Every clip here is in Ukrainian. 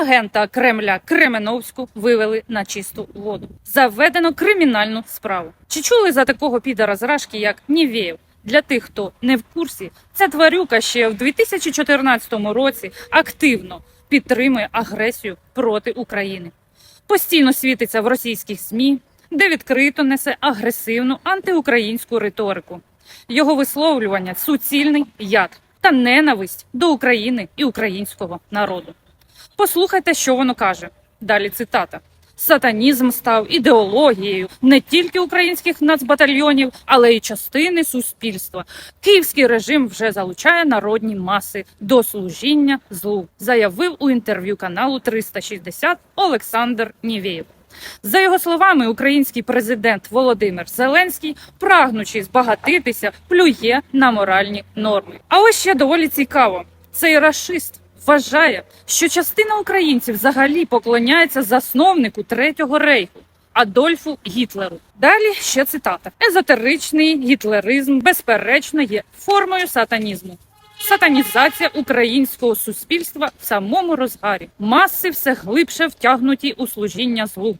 агента Кремля Кременовську вивели на чисту воду. Заведено кримінальну справу. Чи чули за такого підара з Рашки, як Нівєєв? Для тих, хто не в курсі, ця тварюка ще в 2014 році активно підтримує агресію проти України. Постійно світиться в російських СМІ, де відкрито несе агресивну антиукраїнську риторику. Його висловлювання суцільний яд та ненависть до України і українського народу. Послухайте, що воно каже. Далі цитата. Сатанізм став ідеологією не тільки українських нацбатальйонів, але й частини суспільства. Київський режим вже залучає народні маси до служіння злу, заявив у інтерв'ю каналу 360 Олександр Нівєєв. За його словами, український президент Володимир Зеленський, прагнучи збагатитися, плює на моральні норми. А ось ще доволі цікаво: цей рашист вважає, що частина українців взагалі поклоняється засновнику третього рейху. Адольфу Гітлеру. Далі ще цитата: езотеричний гітлеризм, безперечно, є формою сатанізму. Сатанізація українського суспільства в самому розгарі. Маси все глибше втягнуті у служіння злу.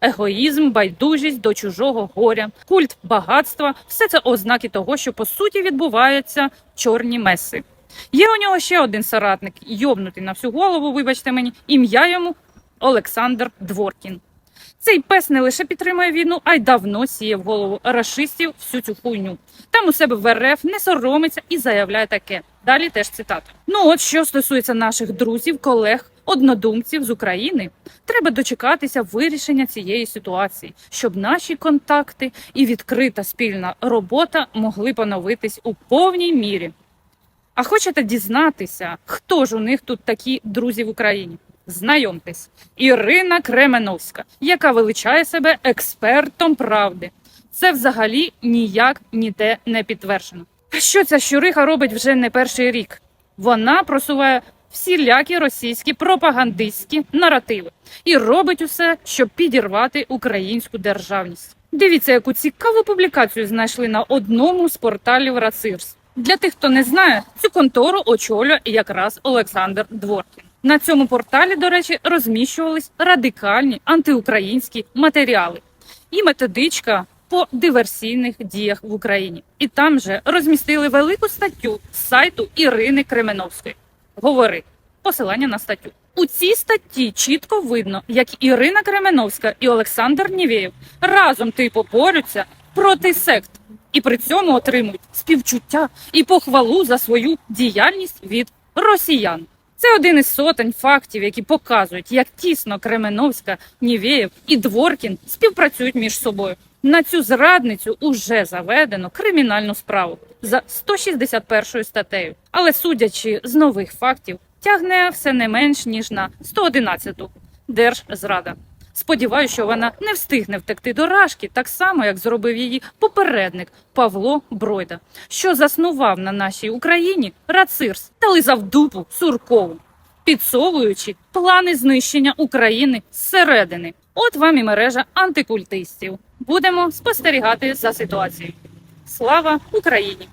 Егоїзм, байдужість до чужого горя, культ багатства все це ознаки того, що по суті відбуваються чорні меси. Є у нього ще один соратник, йобнутий на всю голову, вибачте мені, ім'я йому Олександр Дворкін. Цей пес не лише підтримує війну, а й давно сіє в голову рашистів всю цю хуйню. Там у себе в РФ не соромиться і заявляє таке. Далі теж цитата. Ну от що стосується наших друзів, колег, однодумців з України, треба дочекатися вирішення цієї ситуації, щоб наші контакти і відкрита спільна робота могли поновитись у повній мірі. А хочете дізнатися, хто ж у них тут такі друзі в Україні? Знайомтесь, Ірина Кременовська, яка величає себе експертом правди. Це взагалі ніяк ніде не підтверджено. Що ця щуриха робить вже не перший рік? Вона просуває всілякі російські пропагандистські наративи і робить усе, щоб підірвати українську державність. Дивіться, яку цікаву публікацію знайшли на одному з порталів Рацирс. Для тих, хто не знає, цю контору очолює якраз Олександр Дворкін. На цьому порталі, до речі, розміщувались радикальні антиукраїнські матеріали і методичка по диверсійних діях в Україні. І там же розмістили велику статтю з сайту Ірини Кременовської. Говори посилання на статтю. У цій статті чітко видно, як Ірина Кременовська і Олександр Нівєєв разом типу борються проти сект і при цьому отримують співчуття і похвалу за свою діяльність від росіян. Це один із сотень фактів, які показують, як тісно Кременовська, Нівєєв і Дворкін співпрацюють між собою. На цю зрадницю уже заведено кримінальну справу за 161 статтею. Але судячи з нових фактів, тягне все не менш ніж на 111-ту держзрада. Сподіваюся, що вона не встигне втекти до Рашки, так само як зробив її попередник Павло Бройда, що заснував на нашій Україні Рацирс та лизав дупу Суркову, підсовуючи плани знищення України зсередини. От вам і мережа антикультистів. Будемо спостерігати за ситуацією. Слава Україні!